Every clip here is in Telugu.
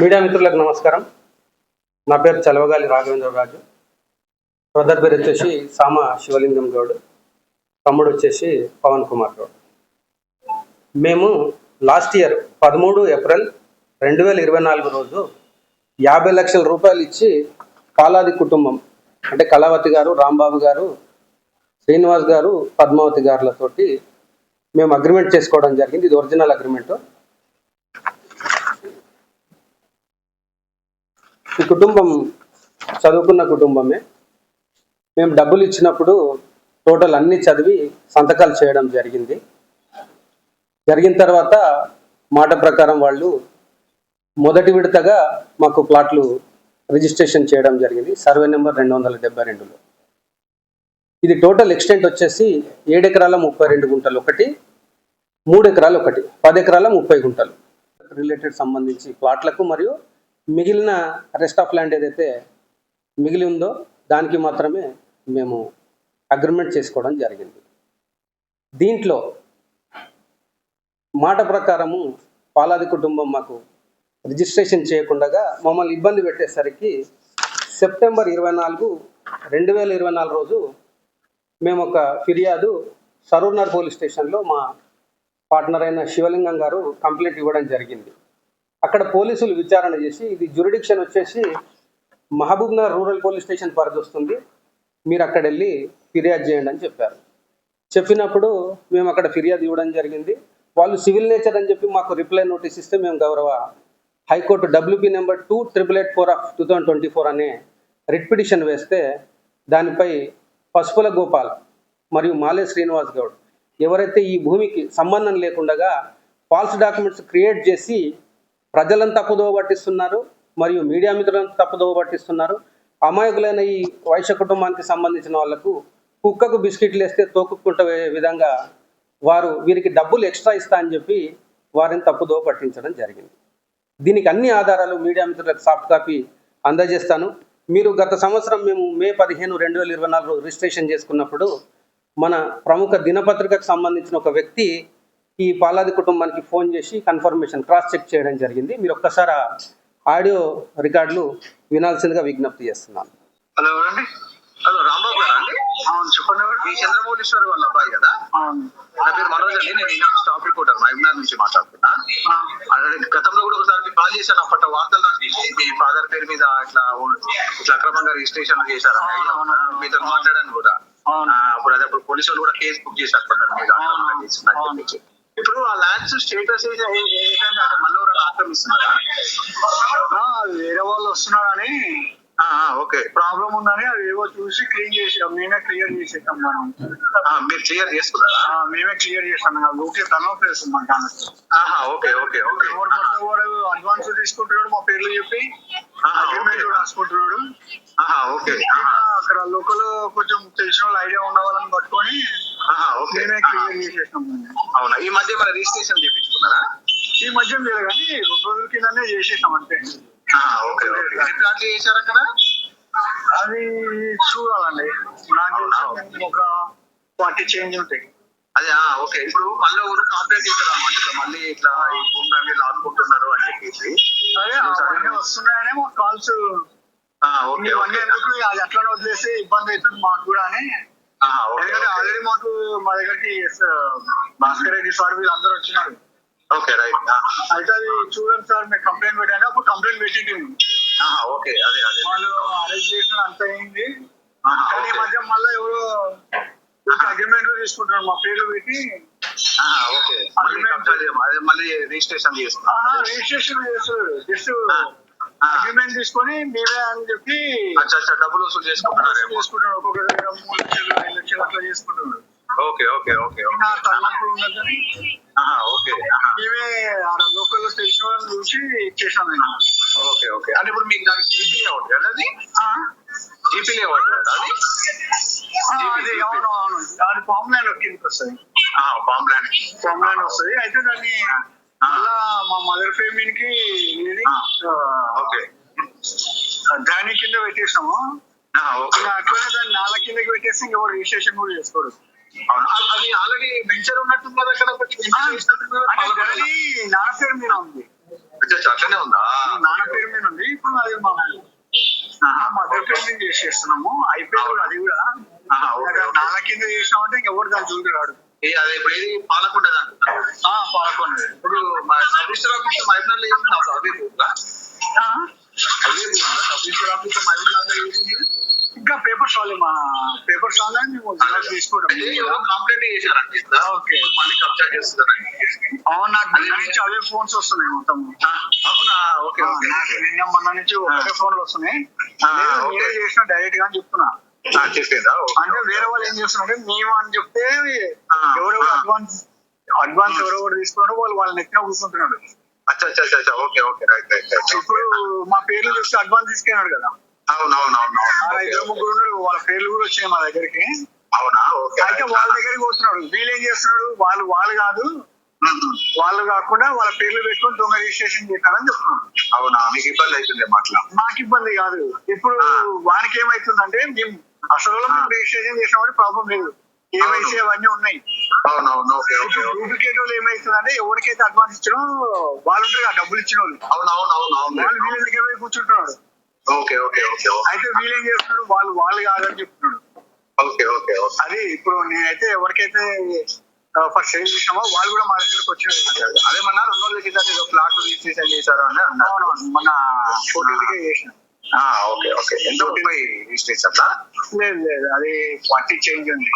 మీడియా మిత్రులకు నమస్కారం. నా పేరు చలవగాలి రాఘవేంద్రరాజు బ్రదర్ పేరు వచ్చేసి సామ శివలింగం గౌడ్. తమ్ముడు వచ్చేసి పవన్ కుమార్ గౌడ్. మేము లాస్ట్ ఇయర్ పదమూడు ఏప్రిల్ రెండు వేల ఇరవై నాలుగు రోజు యాభై లక్షల రూపాయలు ఇచ్చి కాలాది కుటుంబం అంటే కళావతి గారు రాంబాబు గారు శ్రీనివాస్ గారు పద్మావతి గారులతోటి మేము అగ్రిమెంట్ చేసుకోవడం జరిగింది. ఇది ఒరిజినల్ అగ్రిమెంటు. ఈ కుటుంబం చదువుకున్న కుటుంబమే. మేము డబ్బులు ఇచ్చినప్పుడు టోటల్ అన్ని చదివి సంతకాలు చేయడం జరిగింది. జరిగిన తర్వాత మాట ప్రకారం వాళ్ళు మొదటి విడతగా మాకు ప్లాట్లు రిజిస్ట్రేషన్ చేయడం జరిగింది. సర్వే నెంబర్ రెండు వందల డెబ్బై రెండులో. ఇది టోటల్ ఎక్స్టెంట్ వచ్చేసి ఏడు ఎకరాల ముప్పై రెండు గుంటలు ఒకటి మూడు ఎకరాలు ఒకటి పది ఎకరాల ముప్పై గుంటలు. రిలేటెడ్ సంబంధించి ప్లాట్లకు మరియు మిగిలిన రెస్ట్ ఆఫ్ ల్యాండ్ ఏదైతే మిగిలి ఉందో దానికి మాత్రమే మేము అగ్రిమెంట్ చేసుకోవడం జరిగింది. దీంట్లో మాట ప్రకారము పాలాది కుటుంబం మాకు రిజిస్ట్రేషన్ చేయకుండా మమ్మల్ని ఇబ్బంది పెట్టేసరికి సెప్టెంబర్ ఇరవై నాలుగు రెండు వేల ఇరవై నాలుగు రోజు మేము ఒక ఫిర్యాదు సరూర్నర్ పోలీస్ స్టేషన్లో మా పార్ట్నర్ అయిన శివలింగం గారు కంప్లైంట్ ఇవ్వడం జరిగింది. అక్కడ పోలీసులు విచారణ చేసి ఇది జ్యురిడిక్షన్ వచ్చేసి మహబూబ్నగర్ రూరల్ పోలీస్ స్టేషన్ పరిధి వస్తుంది. మీరు అక్కడ వెళ్ళి ఫిర్యాదు చేయండి అని చెప్పారు. చెప్పినప్పుడు మేము అక్కడ ఫిర్యాదు ఇవ్వడం జరిగింది. వాళ్ళు సివిల్ నేచర్ అని చెప్పి మాకు రిప్లై నోటీస్ ఇస్తే మేము గౌరవ high court WP number two triple eight four of two thousand twenty four అనే రిట్ పిటిషన్ వేస్తే దానిపై పసుపుల గోపాల్ మరియు మాలే శ్రీనివాస్ గౌడ్ ఎవరైతే ఈ భూమికి సంబంధం లేకుండా ఫాల్స్ డాక్యుమెంట్స్ క్రియేట్ చేసి ప్రజలను తప్పుదోవ పట్టిస్తున్నారు మరియు మీడియా మిత్రులను తప్పుదోవ పట్టిస్తున్నారు అమాయకులైన ఈ వైశ్య కుటుంబానికి సంబంధించిన వాళ్ళకు కుక్కకు బిస్కెట్లు వేస్తే తోకుక్కుంట విధంగా వారు వీరికి డబ్బులు ఎక్స్ట్రా ఇస్తా అని చెప్పి వారిని తప్పుదోవ పట్టించడం జరిగింది. దీనికి అన్ని ఆధారాలు మీడియా మిత్రులకు సాఫ్ట్ కాపీ అందజేస్తాను. మీరు గత సంవత్సరం మేము మే పదిహేను రెండు వేల ఇరవై నాలుగు రిజిస్ట్రేషన్ చేసుకున్నప్పుడు మన ప్రముఖ దినపత్రికకు సంబంధించిన ఒక వ్యక్తి ఈ పాలాది కుటుంబానికి ఫోన్ చేసి కన్ఫర్మేషన్ క్రాస్ చెక్ చేయడం జరిగింది. మీరు ఒక్కసారి ఆడియో రికార్డులు వినాల్సిందిగా విజ్ఞప్తి చేస్తున్నాను. హలో ఎవరండి? హలో రాంబాబు గారా అండి? అవును చెప్పండి? మీ చంద్రమౌళీశ్వర్ వాళ్ళ అబ్బాయి కదా? అవును. నా పేరు మనోజ్ అండి నేను ఈనాడు స్టాఫ్ రిపోర్టర్ మహబూబ్నగర్ నుంచి మాట్లాడుతున్నా. గతంలో కూడా ఒకసారి మీకు కాల్ చేశాను అప్పటి వార్తలు మీ ఫాదర్ పేరు మీద ఇట్లా ఇట్లా అక్రమంగా రిజిస్ట్రేషన్ చేశారు. మీతో మాట్లాడాను కూడా. అప్పుడు అదే అప్పుడు పోలీసు వాళ్ళు కూడా కేసు బుక్ చేశారు అప్పటి మీద ఇప్పుడు ఆ ల్యాండ్స్ స్టేటస్ ఏంటంటే అంటే మళ్ళీ ఎవరైనా ఆక్రమిస్తున్నారా వేరే వాళ్ళు వస్తున్నారని ఓకే. ప్రాబ్లం ఉందని అది ఏవో చూసి క్లీన్ చేసి మేమే క్లియర్ చేసేసాం మనం. మీరు క్లియర్ చేసుకున్నారా? మేమే క్లియర్ చేస్తాం. మేము ఓకే టర్న్ చేస్తున్నాం దానికి ఆహా ఓకే ఓకే ఓకే. వాడు అడ్వాన్స్ తీసుకుంటున్నాడు మా పేర్లు చెప్పి అగ్రిమెంట్. రాసుకుంటున్నాడు. ఆహా ఓకే. అక్కడ లోకల్ కొంచెం తెలిసిన వాళ్ళు ఐడియా ఉన్న వాళ్ళని పట్టుకొని అవునా? ఈ మధ్య మన రిజిస్ట్రేషన్ చేయించుకున్నారా ఈ మధ్య లేదు కానీ రెండు రోజుల కిందనే చేసేసాం అంతే. ఓకే ఎన్ని ప్లాట్లు చేశారు అక్కడ? అది చూడాలండి. నాకు ఒక ఫార్టీ చేంజ్ ఉంటాయి. అదే ఓకే. ఇప్పుడు మళ్ళీ ఊరు కంప్లైంట్ చేశారు అన్నమాట ఇట్లా మళ్ళీ ఇట్లా ఈ భూములన్నీ లాక్కుంటున్నారు అని చెప్పేసి. అదే అవన్నీ వస్తున్నాయనే మాకు కాల్స్ ఓకే. ఎందుకు? అది అట్లనే వదిలేసి ఇబ్బంది అవుతుంది మాకు కూడా అని ఎందుకంటే. ఆల్రెడీ మాకు మా దగ్గరికి భాస్కర్ రెడ్డి సార్ వీళ్ళందరూ వచ్చినారు. Okay right. అయితే అది చూడండి సార్ మీరు కంప్లైంట్ పెట్టండి అప్పుడు కంప్లైంట్ పెట్టింది ఓకే అదే అదే. వాళ్ళు అరెస్ట్ చేసిన అంత అయింది. కానీ ఈ. మధ్య మళ్ళీ ఎవరు అగ్రిమెంట్ తీసుకుంటున్నారు. మా పేర్లు పెట్టి ఓకే. చేయ- అదే మళ్ళీ రిజిస్ట్రేషన్ చేస్తున్నా రిజిస్ట్రేషన్ చేస్తారు జస్ట్. అగ్రిమెంట్ తీసుకొని మేమే అని చెప్పి డబ్బులు వసూలు చేసుకుంటున్నారు ఒక్కొక్క దగ్గర మూడు లక్షలు ఐదు లక్షలు అట్లా చేసుకుంటున్నారు. ఓకే ఓకే ఓకే తలనొప్పులు ఉన్నదని ఓకే ఆడ లోకల్ తెలిసిన వాళ్ళని చూసి నేను ఓకే ఓకే. అంటే ఇప్పుడు మీకు దానికి జీపీ కదా అది? జీపీ అది? అవును అవును. అది ఫామ్ లైన్ కిందకి వస్తుంది. ఫామ్ ఫామ్ లైన్ వస్తుంది. అయితే దాన్ని మళ్ళా మా మదర్ పేమెంట్కి ఇది. ఓకే. దాని కింద పెట్టేసాము అట్లనే దాన్ని నాలుగు కిందకి పెట్టేసి ఇంకా రిజిస్ట్రేషన్ కూడా చేసుకోరు. అవును. అది- ఆల్రెడీ వెంచర్ ఉన్నట్టుంది కదా అక్కడ గది నాన్న పేరు మీద ఉంది. అట్లనే ఉందా? నాన్న పేరు అది మా మదర్ పేమెంట్ చేసేస్తున్నాము. అయిపోయింది కూడా అది కూడా. నాల కింద చేసినామంటే ఇంకెవరు దాన్ని చూడరాడు అదే ఇప్పుడు ఏది ఆ, పాలకొండ ఇప్పుడు రిజిస్టర్ ఆఫీస్ ఆ, అదే బూత్లా సబ్ రిజిస్టర్ ఆఫీస్ చేసింది ఇంకా పేపర్స్ వాళ్ళే మా పేపర్స్ వాళ్ళే మేము అయితే ఎవరో కంప్లైంట్ చేశారండి. ఓకే. మళ్ళీ కబ్జా చేస్తున్నారని అవును నాకు నిన్న నుంచి అవే ఫోన్స్ వస్తున్నాయి మొత్తం. అవునా? ఓకే నాకు నిన్న మొన్న నుంచి ఒకటే ఫోన్లు వస్తున్నాయి. చేసిన డైరెక్ట్గా చెప్తున్నా. చెప్పిందా. అంటే వేరే వాళ్ళు ఏం చేస్తున్నారంటే మేము అని చెప్తే ఎవరెవరు. అడ్వాన్స్ అడ్వాన్స్ ఎవరెవరు తీసుకున్నారో వాళ్ళు వాళ్ళ నెక్కిన కూర్చుంటున్నాడు. అచ్చా అచ్చా అచ్చా, అచ్చా. Okay okay right right right ఇప్పుడు మా పేర్లు చూస్తే అడ్వాన్స్ తీసుకున్నాడు కదా. అవును అవును అవును ఆ అవును ఇద్దరు ముగ్గురు వాళ్ళ పేర్లు కూడా వచ్చినాయి మా దగ్గరికి. అవునా? ఓకే అయితే వాళ్ళ దగ్గరికి పోతున్నాడు. వీళ్ళు ఏం చేస్తున్నాడు? వాళ్ళు వాళ్ళు కాదు. వాళ్ళు కాకుండా వాళ్ళ పేర్లు పెట్టుకొని దొంగ రిజిస్ట్రేషన్ చేశారని చెప్తున్నాడు. అవునా? మీకు ఇబ్బంది అవుతుంది మాట్లా మాకు ఇబ్బంది కాదు. ఇప్పుడు. వానికి ఏమైతుందంటే మేము అసలు రిజిస్ట్రేషన్ చేసినప్పుడు ప్రాబ్లం లేదు. ఏమైతే అవన్నీ ఉన్నాయి. డూప్లికేట్ వాళ్ళు ఏమైతుందంటే ఎవరికైతే అడ్వాన్స్ ఇచ్చినో వాళ్ళు ఉంటారు కదా డబ్బులు ఇచ్చిన వాళ్ళు వాళ్ళు వీళ్ళ దగ్గర పోయి కూర్చుంటున్నాడు ఓకే ఓకే ఓకే అయితే వీళ్ళేం చేస్తున్నాడు వాళ్ళు వాళ్ళు కాదని చెప్తున్నాడు ఓకే ఓకే ఓకే. అది ఇప్పుడు నేనైతే ఎవరికైతే ఫస్ట్ సేల్ చేసినామో వాళ్ళు కూడా మా దగ్గరకు వచ్చినారు అదేమన్నా రెండు రోజుల కింద ప్లాట్ రిజిస్ట్రేషన్ చేశారు అని అన్నారు. మన ఫోటోలకే చేసిన. ఆ, ఓకే ఓకే. ఎంత ముప్పై రిజిస్ట్రేషన్ లేదు లేదు. అది పార్టీ చేంజ్ ఉంది.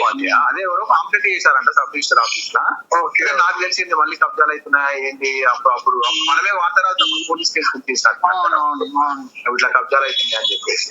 ఫార్టీ. అదే ఎవరో కాంప్లైంట్ చేశారంట సబ్ రిజిస్టర్ ఆఫీస్ లా. ఓకే. నాకు తెలిసింది మళ్ళీ కబ్జాలు అవుతున్నాయి ఏంటి? అప్పుడు అప్పుడు మనమే వార్త రాసినప్పుడు పోలీస్ కేసు అవును. ఇట్లా కబ్జాలు అవుతున్నాయి అని చెప్పేసి